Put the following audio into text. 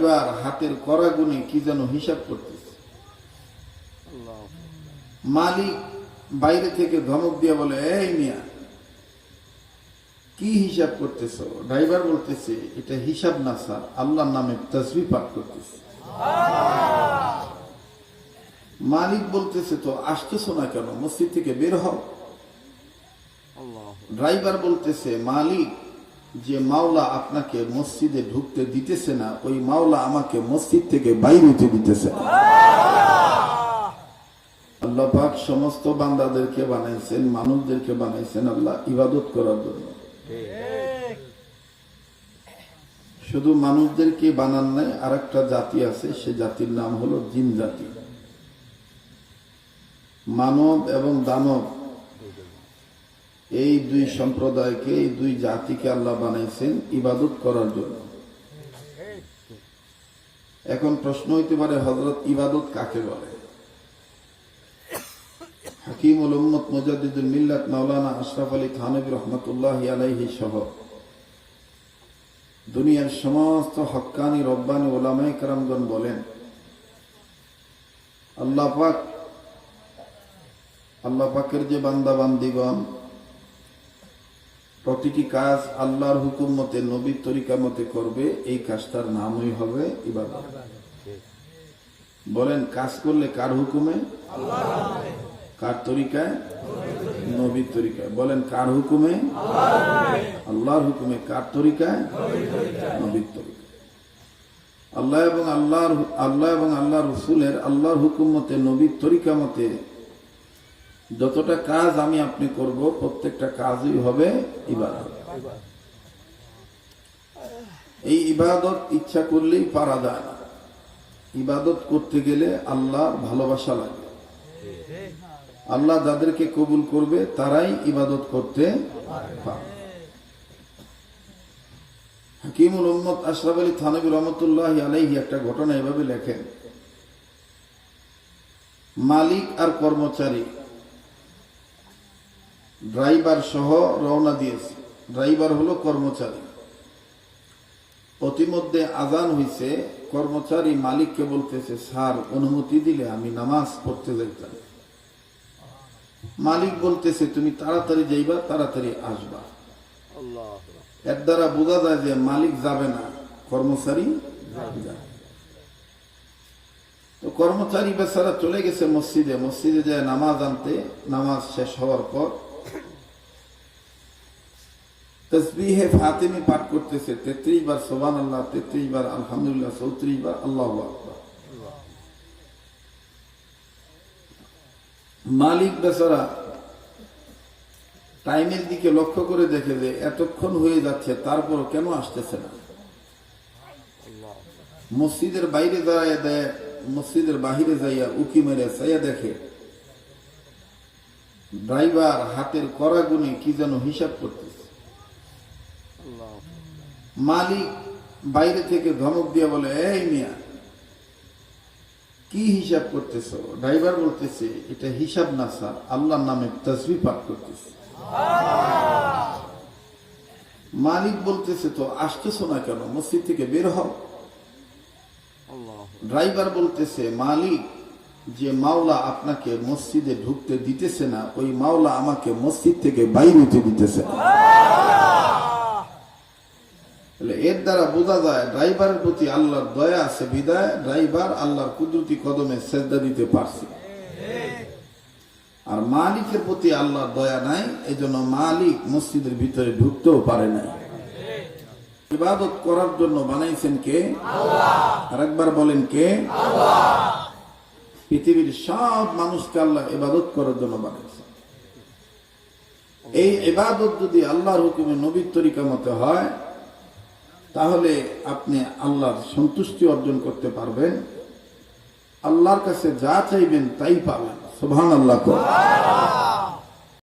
Driver হাতের করা গুনে কি যেন হিসাব করতেছে। মালিক বাইরে থেকে ধমক দিয়ে বলে এই মিয়া কি হিসাব করতেছো? ড্রাইভার বলতেছে এটা হিসাব না স্যার আল্লাহর নামে তসবি পাঠ করতেছে। মালিক বলতেছে তো আসতেছো না কেন? মসজিদ থেকে বের হও। ড্রাইভার বলতেছে মালিক যে মাওলা আপনাকে মসজিদে ঢুকতে দিতেছে না ওই মাওলা আমাকে মসজিদ থেকে বাইরে হতে দিতেছে। না আল্লাহ পাক সমস্ত বান্দাদেরকে বানাইছেন মানুষদেরকে বানাইছেন আল্লাহ ইবাদত করার জন্য। শুধু মানুষদেরকে বানান নাই আর একটা জাতি আছে সে জাতির নাম হলো জিন জাতি। মানব এবং দানব এই দুই সম্প্রদায়কে, এই দুই জাতিকে আল্লাহ বানাইছেন ইবাদত করার জন্য। এখন প্রশ্ন হইতে পারে হজরত ইবাদত কাকে বলে? হাকিম উল উম্মত মুজাদ্দিদুল মিল্লাত মাওলানা আশরাফ আলী থানবী রহমতুল্লাহ আলাইহি সহ দুনিয়ার সমস্ত হক্কানি, রব্বানি ওলামাই কারামগণ বলেন, আল্লাহ পাক, আল্লাহ পাকের যে বান্দা বান্দিগণ প্রতিটি কাজ আল্লাহর হুকুম মতে, নবীর তরিকা মতে করবে, এই কাজটার নামই হবে ইবাদত। বলেন, কাজ করলে কার হুকুমে? কার তরিকায়? নবীর তরিকায়। বলেন, কার হুকুমে? আল্লাহর হুকুমে। কার তরিকায়? নবীর তরিকায়। আল্লাহ এবং আল্লাহর, আল্লাহ এবং আল্লাহ রসুলের আল্লাহর হুকুম মতে, নবীর তরিকা মতে যতটা কাজ আমি আপনি করব, প্রত্যেকটা কাজই হবে ইবাদত। এই ইবাদত ইচ্ছা করলেই পারা যায় না। ইবাদত করতে গেলে আল্লাহর ভালোবাসা লাগে। আল্লাহ যাদেরকে কবুল করবে, তারাই ইবাদত করতে পারে। হাকিমুল উম্মত আশরাফ আলী থানবী রহমতুল্লাহ আলাইহি একটা ঘটনা এভাবে লেখেন, মালিক আর কর্মচারী ড্রাইভার সহ রওনা দিয়েছে। ড্রাইভার হলো কর্মচারী। অতিমধ্যে আজান হইছে, কর্মচারী মালিককে বলতেছে, স্যার, অনুমতি দিলে আমি নামাজ পড়তে যাইতাম। মালিক বলতেছে, তুমি তাড়াতাড়ি যাইবা, তাড়াতাড়ি আসবা। এর দ্বারা বোঝা যায় যে মালিক যাবে না, কর্মচারী তো কর্মচারী বেচারা চলে গেছে মসজিদে। মসজিদে যায় নামাজ আনতে, নামাজ শেষ হওয়ার পর তসবিহে ফাতিমি পাঠ করতেছে, তেত্রিশ বার সোবান আল্লাহ তেত্রিশ বার আলহামদুলিল্লাহ, চৌত্রিশ বার আল্লাহ মালিক বেচারা টাইমের দিকে লক্ষ্য করে দেখে যে এতক্ষণ হয়ে যাচ্ছে তারপর কেন আসতেছে না? মসজিদের বাইরে দাঁড়ায় দেয়, মসজিদের বাহিরে যাইয়া উকি মেরে চাইয়া দেখে, ড্রাইভার হাতের করা গুনে কি যেন হিসাব করতেছে। মালিক বাইরে থেকে ধমক দিয়ে বলে এই মিয়া কি হিসাব করতেছো? ড্রাইভার বলতেছে এটা হিসাব না স্যার আল্লাহর নামে তসবি পাঠ করতেছে। মালিক বলতেছে তো আসতেছো না কেন? মসজিদ থেকে বের হও। ড্রাইভার বলতেছে মালিক যে মাওলা আপনাকে মসজিদে ঢুকতে দিতেছে না ওই মাওলা আমাকে মসজিদ থেকে বাইরে দিতেছে। না তাহলে এর দ্বারা বোঝা যায়, ড্রাইভারের প্রতি আল্লাহর দয়া আছে বিদায়, ড্রাইভার আল্লাহর কুদরতি কদমে সেজদা দিতে পারছে। আর মালিকের প্রতি আল্লাহর দয়া নাই, এজন্য মালিক মসজিদের ভিতরে ঢুকতেও পারে নাই। ইবাদত করার জন্য বানাইছেন কে? আরেকবার বলেন কে? পৃথিবীর সব মানুষকে আল্লাহ ইবাদত করার জন্য বানাইছেন এই ইবাদত যদি আল্লাহর হুকুমে নবীর তরিকা মতে হয় তাহলে আপনি আল্লাহর সন্তুষ্টি অর্জন করতে পারবেন। আল্লাহর কাছে যা চাইবেন তাই পাবেন। সুবহান আল্লাহ